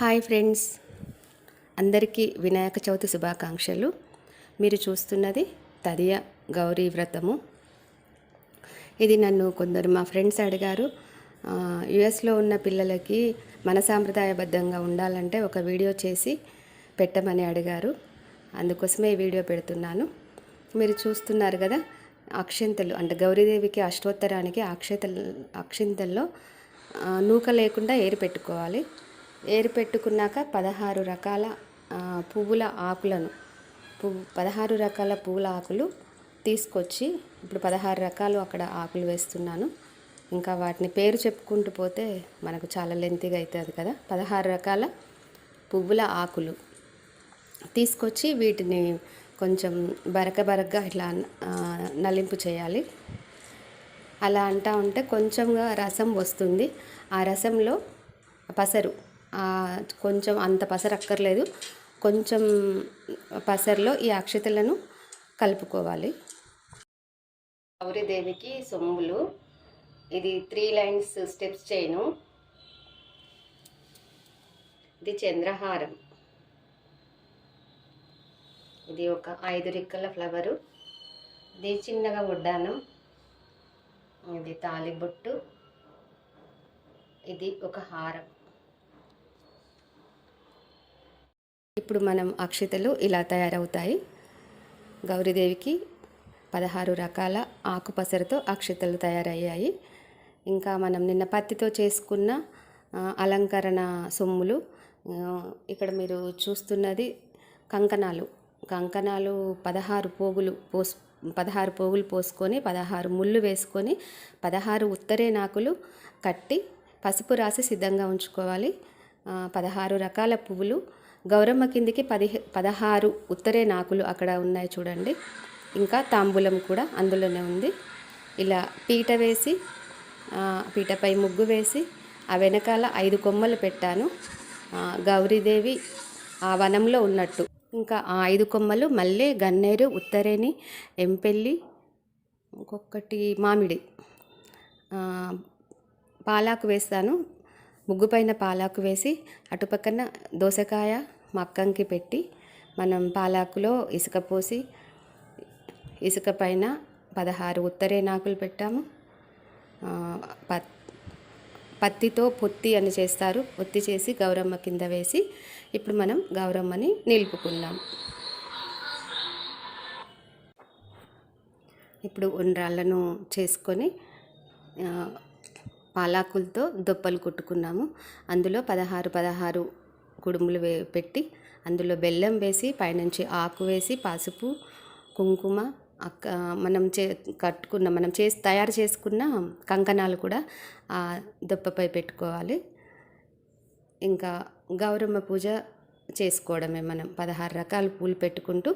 Hi friends. అందరికీ వినాయక చవితి శుభాకాంక్షలు. మీరు చూస్తున్నది తదియ గౌరీ వ్రతము. ఇది నన్ను కొందరు మా ఫ్రెండ్స్ అడిగారు యుఎస్లో ఉన్న పిల్లలకి మన సాంప్రదాయబద్ధంగా ఉండాలంటే ఒక వీడియో చేసి పెట్టమని అడిగారు. అందుకోసమే ఈ వీడియో పెడుతున్నాను. మీరు చూస్తున్నారు కదా అక్షింతలు అంటే గౌరీదేవికి అష్టోత్తరానికి అక్షతలు అక్షింతల్లో నూక లేకుండా ఏరు పెట్టుకోవాలి. ఏరి పెట్టుకున్నాక పదహారు రకాల పువ్వుల ఆకులను పువ్వు పదహారు రకాల పువ్వుల ఆకులు తీసుకొచ్చి ఇప్పుడు పదహారు రకాలు అక్కడ ఆకులు వేస్తున్నాను. ఇంకా వాటిని పేరు చెప్పుకుంటూ పోతే మనకు చాలా లెంతీగా అవుతుంది కదా. పదహారు రకాల పువ్వుల ఆకులు తీసుకొచ్చి వీటిని కొంచెం బరక బరకగా ఇట్లా నలింపు చేయాలి. అలా అంటా ఉంటే కొంచెంగా రసం వస్తుంది. ఆ రసంలో పసరు కొంచెం అంత పసరు అక్కర్లేదు కొంచెం పసరులో ఈ అక్షతలను కలుపుకోవాలి. గౌరీదేవికి సొమ్ములు. ఇది త్రీ లైన్స్ స్టెప్స్ చేయను ఇది చంద్రహారం. ఇది ఒక ఐదు రిక్కల ఫ్లవరు. ఇది చిన్నగా ఉడ్డానం ఇది తాలిబొట్టు. ఇది ఒక హారం. ఇప్పుడు మనం అక్షతలు ఇలా తయారవుతాయి. గౌరీదేవికి పదహారు రకాల ఆకుపసరతో అక్షతలు తయారయ్యాయి. ఇంకా మనం నిన్న పత్తితో చేసుకున్న అలంకరణ సొమ్ములు ఇక్కడ మీరు చూస్తున్నది కంకణాలు. కంకణాలు పదహారు పోగులు పోస్ పదహారు పోగులు పోసుకొని పదహారు ముళ్ళు వేసుకొని పదహారు ఉత్తరేనాకులు కట్టి పసుపు రాసి సిద్ధంగా ఉంచుకోవాలి. పదహారు రకాల పువ్వులు గౌరమ్మ కిందికి పదిహే పదహారు ఉత్తరేనాకులు అక్కడ ఉన్నాయి చూడండి. ఇంకా తాంబూలం కూడా అందులోనే ఉంది. ఇలా పీట వేసి పీటపై ముగ్గు వేసి ఆ వెనకాల ఐదు కొమ్మలు పెట్టాను. గౌరీదేవి ఆ వనంలో ఉన్నట్టు. ఇంకా ఆ ఐదు కొమ్మలు మళ్ళీ గన్నేరు ఉత్తరేని ఎంపెల్లి ఇంకొకటి మామిడి. పాలాకు వేస్తాను. ముగ్గు పైన పాలాకు వేసి అటుపక్కన దోసకాయ మక్కంకి పెట్టి మనం పాలాకులో ఇసుక పోసి ఇసుక పైన పదహారు ఉత్తరేనాకులు పెట్టాము. పత్ పత్తితో పొత్తి అని చేస్తారు. పొత్తి చేసి గౌరమ్మ కింద వేసి ఇప్పుడు మనం గౌరమ్మని నిలుపుకున్నాం ఇప్పుడు ఉండ్రాళ్ళను చేసుకొని పాలాకులతో దొప్పలు కుట్టుకున్నాము. అందులో పదహారు పదహారు కుడుములు వే పెట్టి అందులో బెల్లం వేసి పైనుంచి ఆకు వేసి పసుపు కుంకుమ అక్క మనం చే కట్టుకున్న మనం చేసి తయారు చేసుకున్న కంకణాలు కూడా ఆ దుప్పపై పెట్టుకోవాలి. ఇంకా గౌరమ్మ పూజ చేసుకోవడమే మనం. పదహారు రకాల పూలు పెట్టుకుంటూ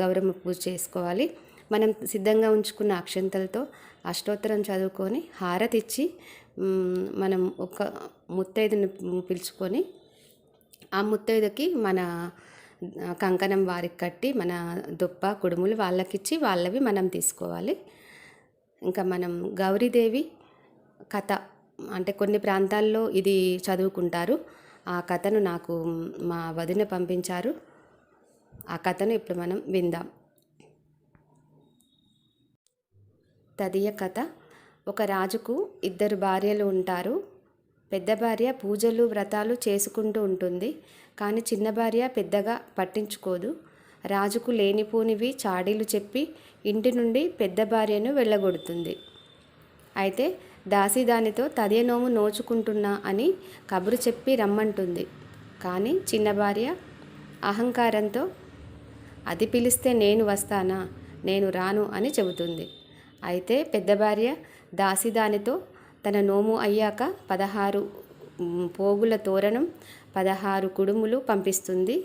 గౌరమ్మ పూజ చేసుకోవాలి. మనం సిద్ధంగా ఉంచుకున్న అక్షంతలతో అష్టోత్తరం చదువుకొని హారతిచ్చి మనం ఒక ముత్తైదుని పిలుచుకొని ఆ ముత్తైదుకి మన కంకణం వారికి కట్టి మన దుప్ప కుడుములు వాళ్ళకిచ్చి వాళ్ళవి మనం తీసుకోవాలి. ఇంకా మనం గౌరీదేవి కథ అంటే కొన్ని ప్రాంతాల్లో ఇది చదువుకుంటారు. ఆ కథను నాకు మా వదిన పంపించారు. ఆ కథను ఇప్పుడు మనం విందాం. తదియ కథ. ఒక రాజుకు ఇద్దరు భార్యలు ఉంటారు. పెద్ద భార్య పూజలు వ్రతాలు చేసుకుంటూ ఉంటుంది. కానీ చిన్న భార్య పెద్దగా పట్టించుకోదు. రాజుకు లేనిపోనివి చాడీలు చెప్పి ఇంటి నుండి పెద్ద భార్యను వెళ్ళగొడుతుంది. అయితే దాసి దానితో తదే నోము నోచుకుంటున్నా అని కబురు చెప్పి రమ్మంటుంది. కానీ చిన్న భార్య అహంకారంతో అది పిలిస్తే నేను వస్తానా? నేను రాను అని చెబుతుంది. అయితే పెద్ద భార్య దాసిదానితో తన నోము అయ్యాక పదహారు పోగుల తోరణం పదహారు కుడుములు పంపిస్తుంది.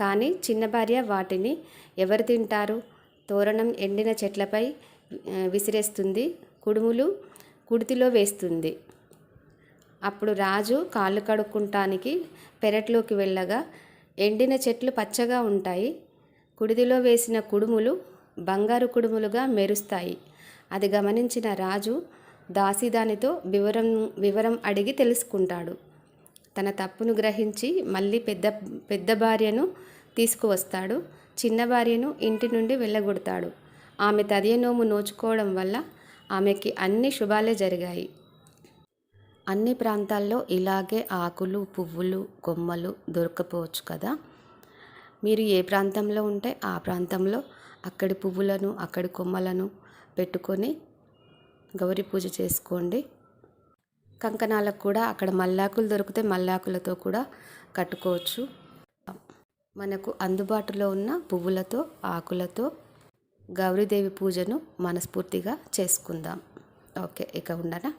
కానీ చిన్న భార్య వాటిని ఎవరు తింటారు? తోరణం ఎండిన చెట్లపై విసిరేస్తుంది కుడుములు కుడితిలో వేస్తుంది. అప్పుడు రాజు కాళ్ళు కడుక్కుంటానికి పెరట్లోకి వెళ్ళగా ఎండిన చెట్లు పచ్చగా ఉంటాయి. కుడిదిలో వేసిన కుడుములు బంగారు కుడుములుగా మెరుస్తాయి. అది గమనించిన రాజు దాసిదానితో వివరం వివరం అడిగి తెలుసుకుంటాడు. తన తప్పును గ్రహించి మళ్ళీ పెద్ద పెద్ద భార్యను తీసుకువస్తాడు. చిన్న భార్యను ఇంటి నుండి వెళ్ళగొడతాడు. ఆమె తదియనోము నోచుకోవడం వల్ల ఆమెకి అన్ని శుభాలే జరిగాయి. అన్ని ప్రాంతాల్లో ఇలాగే ఆకులు పువ్వులు కొమ్మలు దొరకపోవచ్చు కదా? మీరు ఏ ప్రాంతంలో ఉంటే ఆ ప్రాంతంలో అక్కడి పువ్వులను అక్కడి కొమ్మలను పెట్టుకొని గౌరీ పూజ చేసుకోండి. కంకణాలకు కూడా అక్కడ మల్లాకులు దొరికితే మల్లాకులతో కూడా కట్టుకోవచ్చు. మనకు అందుబాటులో ఉన్న పువ్వులతో ఆకులతో గౌరీదేవి పూజను మనస్ఫూర్తిగా చేసుకుందాం. ఓకే ఇక ఉండనా?